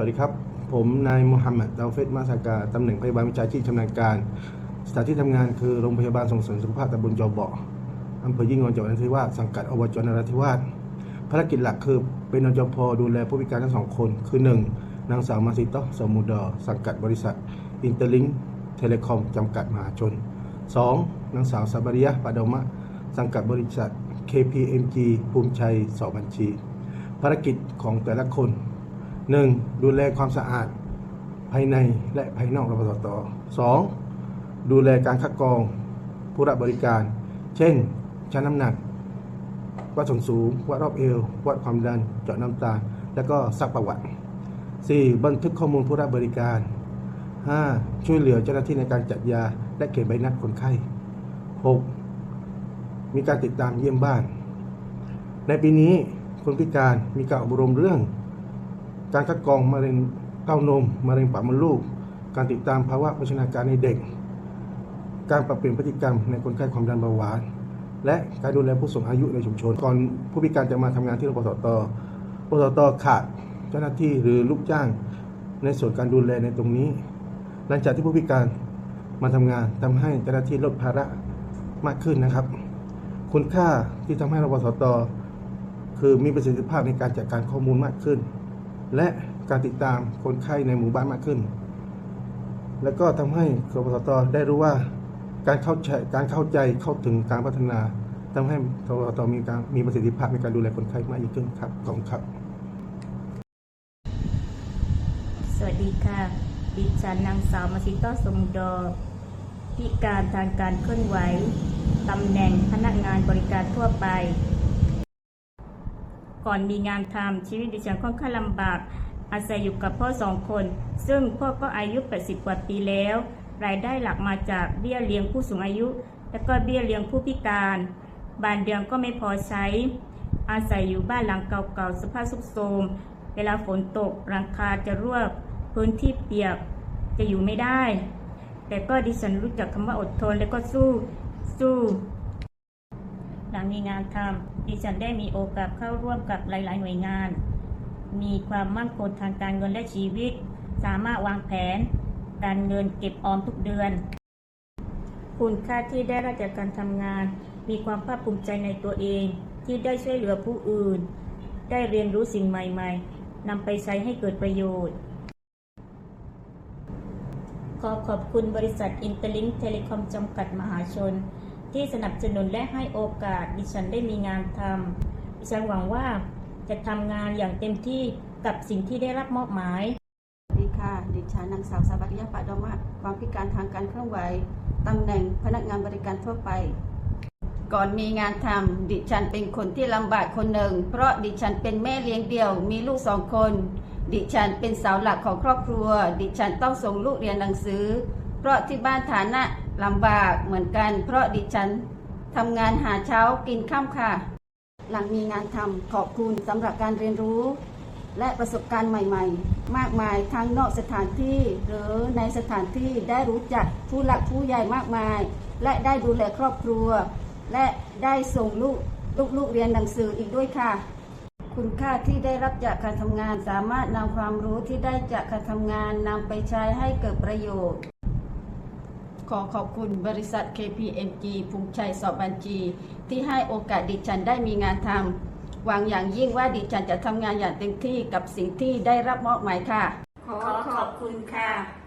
วัสดีครับ ผมนายมูฮัมหมัดดาวเฟตมาสากาตำแหน่งพยาบาลวิชาชีพชำนาญการ สถานที่ทำงานคือโรงพยาบาลส่งเสริมสุขภาพตำบลจอเบาะอำเภอยิ่งงอนจังหวัดนราธิวาสสังกัดอบจนราธิวาสภารกิจหลักคือเป็นนจพดูแลผู้พิการทั้งสองคน คือ 1. นางสาวมาซิโตสมุดอสังกัดบริษัท อินเตอร์ลิงเทเลคอมจำกัดมหาชน 2. นางสาวซาบาริยะปาดอมะ สังกัดบริษัท KPMG ภูมิชัยสอบบัญชี ภารกิจของแต่ละคน 1. ดูแลความสะอาดภายในและภายนอกรพสต 2. ดูแลการคัดกรองผู้รับบริการ เช่น ชั่งน้ำหนัก วัดส่วนสูง วัดรอบเอว วัดความดัน เจาะน้ำตาล แล้วก็ซักประวัติ 4. บันทึกข้อมูลผู้รับบริการ 5. ช่วยเหลือเจ้าหน้าที่ในการจัดยา และเขียนใบนัดคนไข้ 6. มีการติดตามเยี่ยมบ้าน ในปีนี้คนพิการมีการอบรมเรื่อง การคัดกรองมะเร็งเต้านมมะเร็งปากมดลูก การติดตามภาวะโภชนาการในเด็ก การปรับเปลี่ยนพฤติกรรมในคนไข้ความดันเบาหวาน และการดูแลผู้สูงอายุในชุมชน ก่อนผู้พิการจะมาทำงานที่รพสตรพสตขาดเจ้าหน้าที่หรือลูกจ้างในส่วนการดูแลในตรงนี้ หลังจากที่ผู้พิการมาทำงานทำให้เจ้าหน้าที่ลดภาระมากขึ้นนะครับ คุณค่าที่ทำให้รพสตคือมีประสิทธิภาพในการจัดการข้อมูลมากขึ้น และการติดตามคนไข้ในหมู่บ้านมากขึ้น แล้วก็ทำให้รพสตได้รู้ว่าการเข้าใจการเข้าใจเข้าถึงการพัฒนาทำให้รพสตมีการมีประสิทธิภาพในการดูแลคนไข้มากยิ่งขึ้นครับขอบคุณครับ สวัสดีค่ะ ดิฉันนางสาวมาซิโตสมดอพิการทางการเคลื่อนไหวตำแหน่งพนักงานบริการทั่วไป ก่อนมีงานทำชีวิตดิฉันค่อนข้างลำบาก อาศัยอยู่กับพ่อสองคน ซึ่งพ่อก็อายุ 80 กว่าปีแล้ว รายได้หลักมาจากเบี้ยเลี้ยงผู้สูงอายุ และก็เบี้ยเลี้ยงผู้พิการ บานเดือนก็ไม่พอใช้ อาศัยอยู่บ้านหลังเก่าๆสภาพทรุดโทรมเวลาฝนตกหลังคาจะรั่วพื้นที่เปียกจะอยู่ไม่ได้ แต่ก็ดิฉันรู้จักคำว่าอดทนและก็สู้สู้ังมีงานทำดิฉันได้มีโอกาสเข้าร่วมกับหลาย ๆ หน่วยงาน มีความมั่นคงทางการเงินและชีวิต สามารถวางแผน การเงินเก็บออมทุกเดือน คุณค่าที่ได้รับจากการทำงาน มีความภาคภูมิใจในตัวเองที่ได้ช่วยเหลือผู้อื่น ได้เรียนรู้สิ่งใหม่ ๆนำไปใช้ให้เกิดประโยชน์ขอขอบคุณบริษัทอินเตอร์ลิงเทเลคอมจำกัดมหาชน ที่สนับสนุนและให้โอกาสดิฉันได้มีงานทำดิฉันหวังว่าจะทำงานอย่างเต็มที่กับสิ่งที่ได้รับมอบหมายสวัสดีค่ะ ดิฉันนางสาวสาบัติยาปาดอมะความพิการทางการเคลื่อนไหวตำแหน่งพนักงานบริการทั่วไป ก่อนมีงานทำดิฉันเป็นคนที่ลำบากคนหนึ่ง เพราะดิฉันเป็นแม่เลี้ยงเดี่ยว มีลูกสองคน ดิฉันเป็นเสาหลักของครอบครัว ดิฉันต้องส่งลูกเรียนหนังสือ เพราะที่บ้านฐานะลำบากเหมือนกัน เพราะดิฉันทำงานหาเช้ากินข้ามค่ะ หลังมีงานทำขอบคุณสำหรับการเรียนรู้ และประสบการณ์ใหม่ ๆ มากมายทั้งนอกสถานที่ หรือในสถานที่ได้รู้จักผู้หลักผู้ใหญ่มากมาย และได้ดูแลครอบครัว และได้ส่งลูกลูกๆเรียนหนังสืออีกด้วยค่ะคุณค่าที่ได้รับจากการทำงานสามารถนำความรู้ที่ได้จากการทำงานนำไปใช้ให้เกิดประโยชน์ ขอขอบคุณบริษัท KPMG ภูมิชัยสอบบัญชี ที่ให้โอกาสดิฉันได้มีงานทำหวังอย่างยิ่งว่าดิฉันจะทำงานอย่างเต็มที่กับสิ่งที่ได้รับมอบหมายค่ะ ขอขอบคุณค่ะ